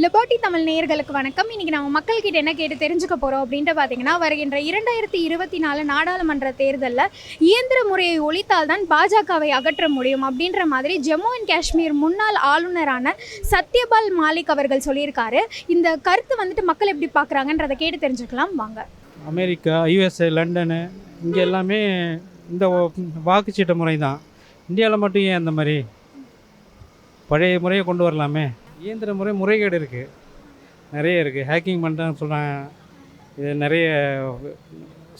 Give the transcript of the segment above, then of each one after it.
Liberty Tamil நேயர்களுக்கு வணக்கம். இன்னைக்கு நம்ம மக்கள்கிட்ட என்ன கேட்டு தெரிஞ்சுக்க போகிறோம் அப்படின்ட்டு பார்த்தீங்கன்னா வருகின்ற இரண்டாயிரத்தி இருபத்தி நாலு நாடாளுமன்ற தேர்தலில் இயந்திர முறையை ஒழித்தால் தான் பாஜகவை அகற்ற முடியும் அப்படின்ற மாதிரி ஜம்மு அண்ட் காஷ்மீர் முன்னாள் ஆளுநரான சத்யபால் மாலிக் அவர்கள் சொல்லியிருக்காரு. இந்த கருத்து வந்துட்டு மக்கள் எப்படி பார்க்குறாங்கன்றதை கேட்டு தெரிஞ்சுக்கலாம். வாங்க. அமெரிக்கா யூஎஸ்ஏ லண்டனு இங்கே எல்லாமே இந்த வாக்குச்சீட்டு முறை தான் இந்தியாவில் மட்டும் ஏன் அந்த மாதிரி பழைய முறையை கொண்டு வரலாமே? இயந்திர முறை முறைகேடு இருக்குது நிறைய இருக்குது ஹேக்கிங் பண்ணுறான்னு சொல்கிறாங்க இது நிறைய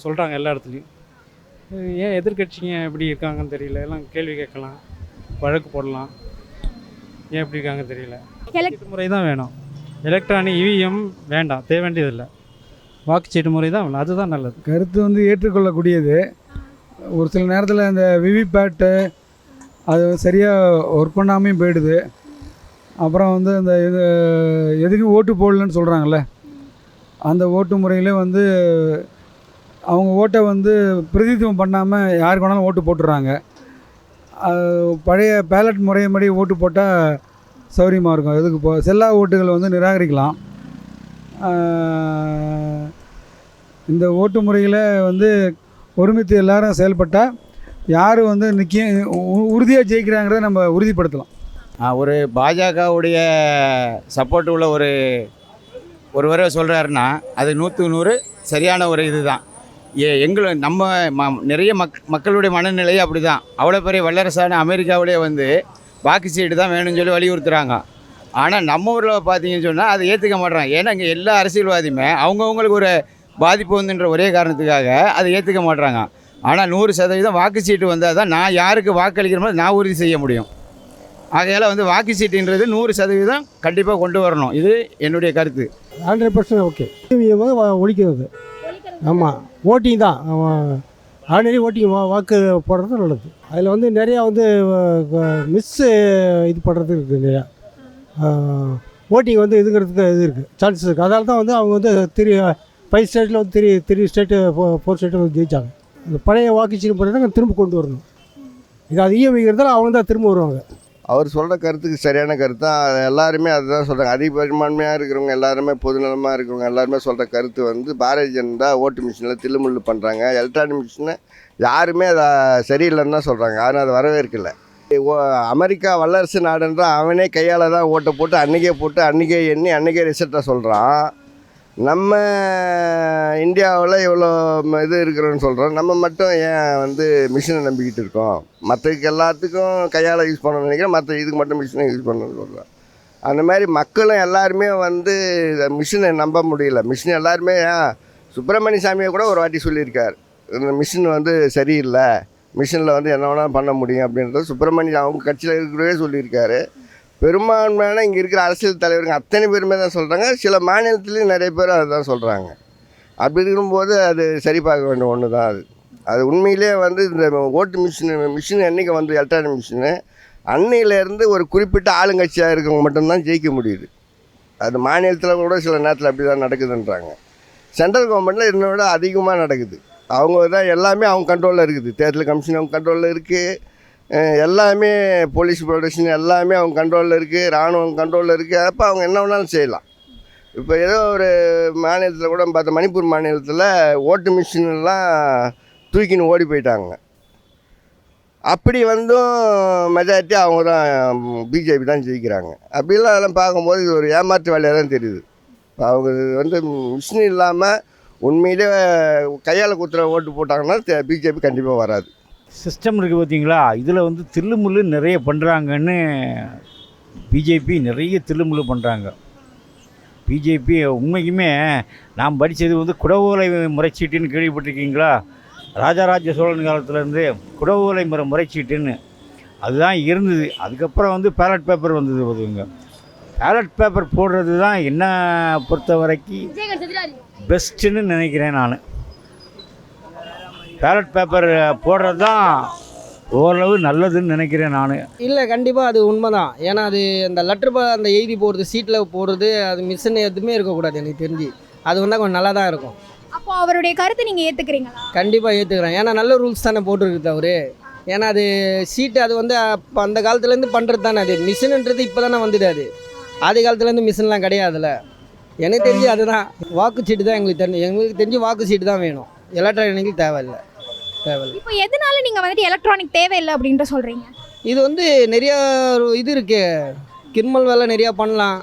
சொல்கிறாங்க எல்லா இடத்துலையும். ஏன் எதிர்க்கட்சிங்க எப்படி இருக்காங்கன்னு தெரியல. எல்லாம் கேள்வி கேட்கலாம். வழக்கு போடலாம். ஏன் எப்படி இருக்காங்கன்னு தெரியல. வாக்குச்சீட்டு முறை தான் வேணும். எலக்ட்ரானிக் இவிஎம் வேண்டாம். தேவை வேண்டியதில்லை வாக்குச்சீட்டு முறை தான் வேணும். அதுதான் நல்லது. கருத்து வந்து ஏற்றுக்கொள்ளக்கூடியது. ஒரு சில நேரத்தில் இந்த விவிபேட்டு அது சரியாக ஒர்க் பண்ணாமையும் போயிடுது. அப்புறம் வந்து இந்த இது எதுக்கு ஓட்டு போடலன்னு சொல்கிறாங்கல்ல அந்த ஓட்டு முறையிலே வந்து அவங்க ஓட்டை வந்து பிரதித்துவம் பண்ணாமல் யாருக்கு வேணாலும் ஓட்டு போட்டுடுறாங்க பழைய பேலட் முறைப்படி ஓட்டு போட்டால் சௌரியமாக இருக்கும். எதுக்கு போ செல்லா ஓட்டுகள் வந்து நிராகரிக்கலாம். இந்த ஓட்டு முறையில் வந்து ஒருமித்து எல்லாரும் செயல்பட்டால் யார் வந்து நிற்க உறுதியாக ஜெயிக்கிறாங்கிறத நம்ம உறுதிப்படுத்தலாம். ஒரு பாஜகவுடைய சப்போர்ட் உள்ள ஒரு ஒருவரை சொல்கிறாருன்னா அது நூற்றுக்கு நூறு சரியான ஒரு இதுதான். ஏ எங்களை நம்ம ம நிறைய மக் மக்களுடைய மனநிலை அப்படி தான் அவ்வளோ பெரிய வல்லரசான அமெரிக்காவிலே வந்து வாக்கு சீட்டு தான் வேணும்னு சொல்லி வலியுறுத்துகிறாங்க ஆனால் நம்ம ஊரில் பார்த்தீங்கன்னு சொன்னால் அதை ஏற்றுக்க மாட்றாங்க. ஏன்னா இங்கே எல்லா அரசியல்வாதியுமே அவங்கவுங்களுக்கு ஒரு பாதிப்பு வந்துன்ற ஒரே காரணத்துக்காக அதை ஏற்றுக்க மாட்றாங்க. ஆனால் நூறு சதவீதம் வாக்கு சீட்டு வந்தால் தான் நான் யாருக்கு வாக்களிக்கிறோமோ நான் உறுதி செய்ய முடியும். ஆகையால் வந்து வாக்குச்சீட்டுன்றது நூறு சதவீதம் கண்டிப்பாக கொண்டு வரணும். இது என்னுடைய கருத்து. Hundred percent okay. ஒழிக்கிறது. ஆமாம் ஓட்டிங் தான். ஆல்ரெடி ஓட்டிங் வாக்கு போடுறது நல்லது. அதில் வந்து நிறையா வந்து மிஸ்ஸு இது பண்ணுறது இருக்குது நிறையா. ஓட்டிங் வந்து இதுங்கிறதுக்கு இது இருக்குது சான்சஸ் இருக்குது அதனால தான் வந்து அவங்க வந்து திரு ஃபைவ் ஸ்டேட்டில் வந்து three three state four state வந்து ஜெயிச்சாங்க. அந்த பழைய வாக்குச்சீட்டு பண்ணுறதை திரும்ப கொண்டு வரணும். இது அது ஈஎம்ஐங்கிறதால அவங்க தான் திரும்ப வருவாங்க. அவர் சொல்கிற கருத்துக்கு சரியான கருத்து தான். எல்லாருமே அதுதான் சொல்கிறாங்க அதிக பெரும்பான்மையாக இருக்கிறவங்க எல்லாருமே பொதுநலமாக இருக்கிறவங்க எல்லாருமே சொல்கிற கருத்து வந்து பாரதிய ஜனதா ஓட்டு மிஷினில் தில்லுமுள்ளு பண்ணுறாங்க எலக்ட்ரானிக் மிஷினை யாருமே அதை சரியில்லைன்னு தான் சொல்கிறாங்க யாரும் அதை வரவேற்கல. ஓ அமெரிக்கா வல்லரசு நாடுன்ற அவனே கையால் தான் ஓட்டை போட்டு அன்றைக்கே போட்டு அன்றைக்கே எண்ணி அன்றைக்கே ரிசல்ட்டை சொல்கிறான் நம்ம இந்தியாவில் இவ்வளோ இது இருக்கிறோன்னு சொல்கிறோம் நம்ம மட்டும் ஏன் வந்து மிஷினை நம்பிக்கிட்டு இருக்கோம்? மற்றதுக்கு எல்லாத்துக்கும் கையால் யூஸ் பண்ணணும்னு நினைக்கிறேன். மற்ற இதுக்கு மட்டும் மிஷினை யூஸ் பண்ணணும்னு சொல்கிறோம் அந்த மாதிரி மக்களும் எல்லாருமே வந்து மிஷினை நம்ப முடியல. மிஷின் எல்லாருமே ஏன் சுப்பிரமணிய சாமியை கூட ஒரு வாட்டி சொல்லியிருக்கார். இந்த மிஷின் வந்து சரியில்லை. மிஷினில் வந்து என்ன வேணாலும் பண்ண முடியும் அப்படின்றது சுப்பிரமணிய அவங்க கட்சியில் இருக்கிறவே சொல்லியிருக்காரு. பெரும்பான்மையான இங்கே இருக்கிற அரசியல் தலைவருங்க அத்தனை பேருமே தான் சொல்கிறாங்க சில மாநிலத்துலேயும் நிறைய பேர் அதை தான் சொல்கிறாங்க அப்படி இருக்கும்போது அது சரி பார்க்க வேண்டிய ஒன்று தான் அது. அது உண்மையிலேயே வந்து இந்த ஓட்டு மிஷின் மிஷின் என்றைக்கு வந்து எலக்ட்ரானிக் மிஷினு. அன்னையிலேருந்து ஒரு குறிப்பிட்ட ஆளுங்கட்சியாக இருக்கவங்க மட்டும்தான் ஜெயிக்க முடியுது. அது மாநிலத்தில் கூட சில நேரத்தில் அப்படி தான் நடக்குதுன்றாங்க. சென்ட்ரல் கவர்மெண்ட்டில் இன்னும் விட அதிகமாக நடக்குது. அவங்க தான் எல்லாமே அவங்க கண்ட்ரோலில் இருக்குது. தேர்தல் கமிஷன் அவங்க கண்ட்ரோலில் இருக்குது எல்லாமே போலீஸ் ப்ரொடெக்ஷன் எல்லாமே அவங்க கண்ட்ரோலில் இருக்குது இராணுவம் கண்ட்ரோலில் இருக்குது அப்போ அவங்க என்ன வேணாலும் செய்யலாம். இப்போ ஏதோ ஒரு மாநிலத்தில் கூட பார்த்தா மணிப்பூர் மாநிலத்தில் ஓட்டு மிஷினெல்லாம் தூக்கின்னு ஓடி போயிட்டாங்க. அப்படி வந்தும் மெஜாரிட்டி அவங்க தான் பிஜேபி தான் ஜெயிக்கிறாங்க. அப்படிலாம் அதெல்லாம் பார்க்கும்போது இது ஒரு ஏமாற்று வேலையாக தான் தெரியுது. இப்போ அவங்க வந்து மிஷின் இல்லாமல் உண்மையிலே கையால் குத்துற ஓட்டு போட்டாங்கன்னா பிஜேபி கண்டிப்பாக வராது. சிஸ்டம் இருக்குது பார்த்தீங்களா இதில் வந்து தில்லுமுள்ளு நிறைய பண்ணுறாங்கன்னு பிஜேபி நிறைய தில்லுமுள்ளு பண்ணுறாங்க பிஜேபி உண்மைக்குமே நான் படித்தது வந்து குடவோலை முறைச்சீட்டுன்னு கேள்விப்பட்டிருக்கீங்களா? ராஜராஜ சோழன் காலத்துலேருந்து குடவோலை முறை முறைச்சீட்டுன்னு. அதுதான் இருந்தது. அதுக்கப்புறம் வந்து பேலட் பேப்பர் வந்தது போதுங்க பேலட் பேப்பர் போடுறது தான் என்ன பொறுத்த வரைக்கும் பெஸ்ட்டுன்னு நினைக்கிறேன் நான். பேலட் பேப்பர் போடுறது தான் ஓரளவு நல்லதுன்னு நினைக்கிறேன் நான். இல்லை கண்டிப்பாக அது உண்மை தான் ஏன்னா அது அந்த லெட்டர் அந்த எழுதி போடுறது சீட்டில் போடுறது அது மிஷின் எதுவுமே இருக்கக்கூடாது எனக்கு தெரிஞ்சு. அது வந்தால் கொஞ்சம் நல்லா தான் இருக்கும். அப்போ அவருடைய கருத்தை நீங்கள் ஏற்றுக்கிறீங்களா கண்டிப்பாக ஏற்றுக்கிறேன் ஏன்னா நல்ல ரூல்ஸ் தானே போட்டிருக்குது அவர். ஏன்னா அது சீட்டு அது வந்து அப்போ அந்த காலத்துலேருந்து பண்ணுறது தானே அது. மிஷினுன்றது இப்போ தானே வந்துது அது. ஆதி காலத்துலேருந்து மிஷின்லாம் கிடையாதுல்ல. எனக்கு தெரிஞ்சு அதுதான். வாக்குச்சீட்டு தான் எங்களுக்கு தெரிஞ்சு எங்களுக்கு தெரிஞ்சு வாக்கு சீட்டு தான் வேணும். எலக்ட்ரானிக் தேவையில்லை. தேவையில்லை இப்போ எதனால நீங்க வந்துட்டு எலக்ட்ரானிக் தேவையில்லை அப்படின்ற சொல்றீங்க? இது வந்து நிறைய இது இருக்கு. கிரிமல் வேலை நிறையா பண்ணலாம்.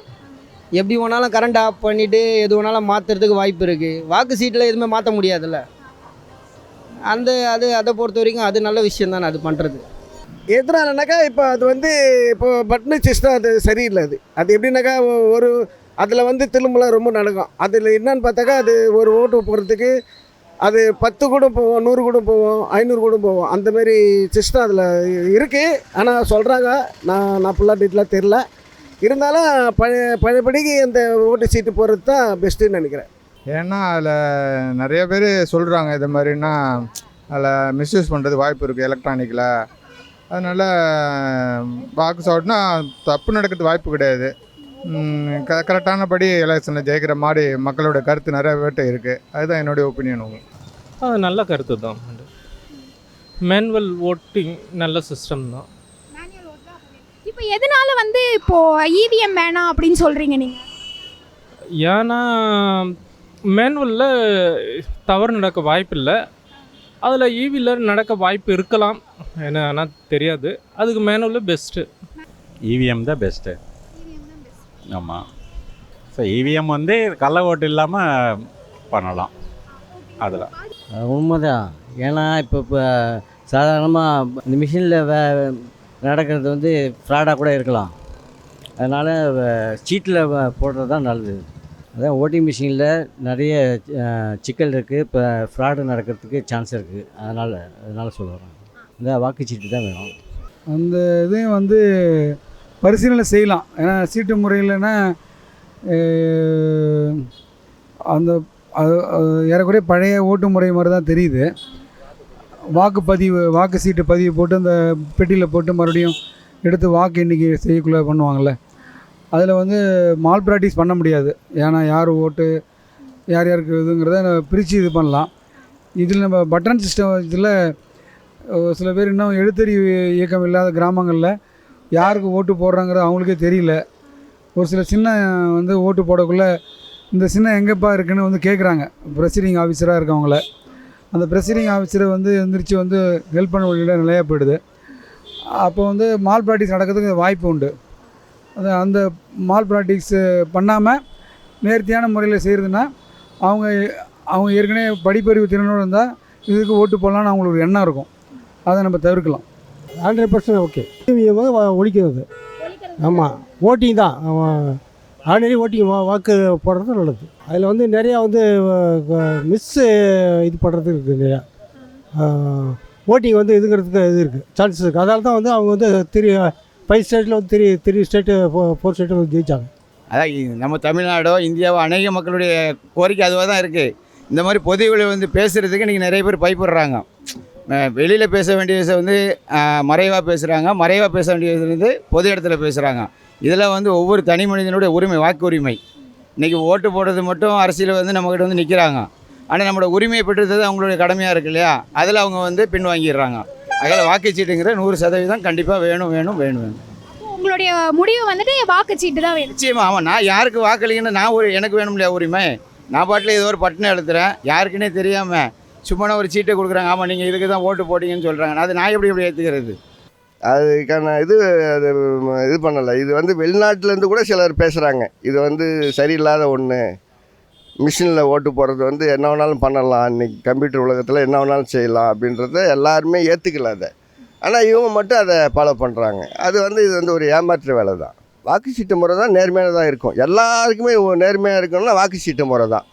எப்படி வேணாலும் கரண்ட் ஆஃப் பண்ணிவிட்டு எது வேணாலும் மாற்றுறதுக்கு வாய்ப்பு இருக்குது வாக்கு சீட்டில் எதுவுமே மாற்ற முடியாதுல்ல. அந்த அது அதை பொறுத்த வரைக்கும் அது நல்ல விஷயம் தானே அது பண்ணுறது எதனாலனாக்கா இப்போ அது வந்து இப்போ பட்னு சிஸ்டம் அது சரியில்லை அது. அது எப்படின்னாக்கா ஒரு அதில் வந்து திரும்பலாம் ரொம்ப நடக்கும் அதில் என்னன்னு பார்த்தாக்கா அது ஒரு ஓட்டு போகிறதுக்கு அது பத்து கூட போவோம் நூறு கூட போவோம் ஐநூறு கூட போவோம். அந்த மாதிரி சிஸ்டம் அதில் இருக்குது ஆனால் சொல்கிறாங்க நான் நான் ஃபுல்லாக டீட்டெயிலாக தெரில இருந்தாலும் பழைய பழையபடிக்கு அந்த ஓட்டு சீட்டு போகிறது தான் பெஸ்ட்டுன்னு நினைக்கிறேன். ஏன்னா அதில் நிறைய பேர் சொல்கிறாங்க இது மாதிரின்னா அதில் மிஸ்யூஸ் பண்ணுறது வாய்ப்பு இருக்குது எலக்ட்ரானிக்கில் அதனால் வாக்கு சாப்பிட்னா தப்பு நடக்கிறது வாய்ப்பு கிடையாது. க கரெக்டானபடி எலெக்ஷனில் ஜெயிக்கிற மாதிரி மக்களோட கருத்து நிறைய பேர்ட்ட இருக்குது அதுதான் என்னுடைய ஒப்பீனியன் உங்களுக்கு அது நல்ல கருத்து தான். மேனுவல் ஓட்டிங் நல்ல சிஸ்டம் தான். இப்போ எதனால வந்து இப்போ இவிஎம் வேணாம் அப்படின்னு சொல்றீங்க நீங்க? ஏன்னா மேனுவலில் தவறு நடக்க வாய்ப்பு இல்லை அதில் ஈவியில் நடக்க வாய்ப்பு இருக்கலாம். என்ன ஆனால் தெரியாது. அதுக்கு மேனுவலில் பெஸ்ட்டு இவிஎம் தான் பெஸ்ட்டு ஆமாம் ஸோ இவிஎம் வந்து கள்ள ஓட்டு இல்லாமல் பண்ணலாம். அதில். உண்மைதான். ஏன்னா இப்போ இப்போ சாதாரணமாக இந்த மிஷினில் வே நடக்கிறது வந்து ஃப்ராடாக கூட இருக்கலாம். அதனால் சீட்டில் போடுறது தான் நல்லது. அதான் ஓட்டிங் மிஷினில் நிறைய சிக்கல் இருக்குது இப்போ ஃப்ராடு நடக்கிறதுக்கு சான்ஸ் இருக்குது அதனால் அதனால் சொல்லுறேன் இந்த வாக்குச்சீட்டு தான் வேணும். அந்த இதையும் வந்து பரிசீலனை செய்யலாம். ஏன்னா சீட்டு முறையில்னா அந்த அது ஏறக்குறைய பழைய ஓட்டு முறை மாதிரி தான் தெரியுது. வாக்குப்பதிவு வாக்கு சீட்டு பதிவு போட்டு அந்த பெட்டியில் போட்டு மறுபடியும் எடுத்து வாக்கு எண்ணிக்கை செய்யக்குள்ளே பண்ணுவாங்கள்ல. அதில் வந்து மால் ப்ராக்டிஸ் பண்ண முடியாது. ஏன்னா யார் ஓட்டு யார் யாருக்கு இதுங்கிறத பிரித்து இது பண்ணலாம். இதில் நம்ம பட்டன் சிஸ்டம் இதில் சில பேர் இன்னும் எழுத்தறிவு இயக்கம் இல்லாத கிராமங்களில் யாருக்கு ஓட்டு போடுறாங்கிறது அவங்களுக்கே தெரியல. ஒரு சில சின்ன வந்து ஓட்டு போடக்குள்ளே இந்த சின்ன எங்கேப்பா இருக்குன்னு வந்து கேட்குறாங்க ப்ரெசிடிங் ஆஃபீஸராக இருக்கவங்கள. அந்த ப்ரெசிடிங் ஆஃபீஸரை வந்து எந்திரிச்சு வந்து ஹெல்ப் பண்ண வழியில் நிலையாக போயிடுது அப்போ வந்து மால் ப்ராக்டிஸ் நடக்கிறதுக்கு வாய்ப்பு உண்டு. அது அந்த மால் ப்ராக்டிக்ஸு பண்ணாமல் நேர்த்தியான முறையில் செய்கிறதுனா அவங்க அவங்க ஏற்கனவே படிப்பறிவு திறனோடு இருந்தால் இதுக்கு ஓட்டு போடலான்னு அவங்களுக்கு ஒரு எண்ணம் இருக்கும். அதை நம்ம தவிர்க்கலாம். ஹண்ட்ரட் பர்சன்ட் ஓகே ஒழிக்கிறது. ஆமாம் ஓட்டிங் தான். ஆல்ரெடி ஓட்டிங் வா வாக்கு போடுறது நல்லது. அதில் வந்து நிறையா வந்து மிஸ்ஸு இது பண்ணுறது இருக்குது நிறையா. ஓட்டிங் வந்து இதுங்கிறதுக்கு இது இருக்குது சான்சஸ் இருக்குது அதனால தான் வந்து அவங்க வந்து திரு ஃபைவ் ஸ்டேட்டில் வந்து three three state four state வந்து ஜெயிச்சாங்க. அதான் நம்ம தமிழ்நாடோ இந்தியாவோ அநேக மக்களுடைய கோரிக்கை அதுவாக தான் இருக்குது இந்த மாதிரி பொதுவில் வந்து பேசுகிறதுக்கு இன்றைக்கி நிறைய பேர் பயப்படுறாங்க. வெளியில் பேச வேண்டியதை வந்து மறைவாக பேசுகிறாங்க மறைவாக பேச வேண்டியது வந்து பொது இடத்துல பேசுகிறாங்க இதில் வந்து ஒவ்வொரு தனி மனிதனுடைய உரிமை வாக்கு உரிமை இன்றைக்கி ஓட்டு போடுறது மட்டும் அரசியல் வந்து நம்மக்கிட்ட வந்து நிற்கிறாங்க ஆனால் நம்மளோட உரிமையை பெற்றது அவங்களுடைய கடமையாக இருக்கு இல்லையா? அதில் அவங்க வந்து பின்வாங்கிடுறாங்க. அதில் வாக்குச்சீட்டுங்கிற நூறு சதவீதம் கண்டிப்பாக வேணும் வேணும் வேணும் வேணும். உங்களுடைய முடிவு வந்துட்டு வாக்குச்சீட்டு தான் வேணும். நிச்சயமா. ஆமாம் நான் யாருக்கு வாக்களிக்கணும் நான் ஒரு எனக்கு வேணும் இல்லையா உரிமை? நான் பாட்டில் ஏதோ ஒரு பட்டனை எழுத்துறேன் யாருக்குன்னே தெரியாமல் சும்மா ஒரு சீட்டை கொடுக்குறாங்க. ஆமாம் நீங்கள் இதுக்கு தான் ஓட்டு போட்டிங்கன்னு சொல்கிறாங்க அது நான் எப்படி எப்படி ஏற்றுக்கிறது அதுக்கான இது அது இது பண்ணலை. இது வந்து வெளிநாட்டிலேருந்து கூட சிலர் பேசுகிறாங்க இது வந்து சரியில்லாத ஒன்று மிஷினில் ஓட்டு போடுறது வந்து என்ன வேணாலும் பண்ணலாம். இன்றைக்கி கம்ப்யூட்டர் உலகத்தில் என்ன வேணாலும் செய்யலாம் அப்படின்றத எல்லாருமே ஏற்றுக்கல அதை. ஆனால் இவங்க மட்டும் அதை ஃபாலோ பண்ணுறாங்க அது வந்து இது வந்து ஒரு ஏமாற்று வேலை தான். வாக்குச்சீட்டு முறை தான் நேர்மையானதாக இருக்கும். எல்லாருக்குமே நேர்மையாக இருக்கணும்னா வாக்குச்சீட்டு முறை தான்.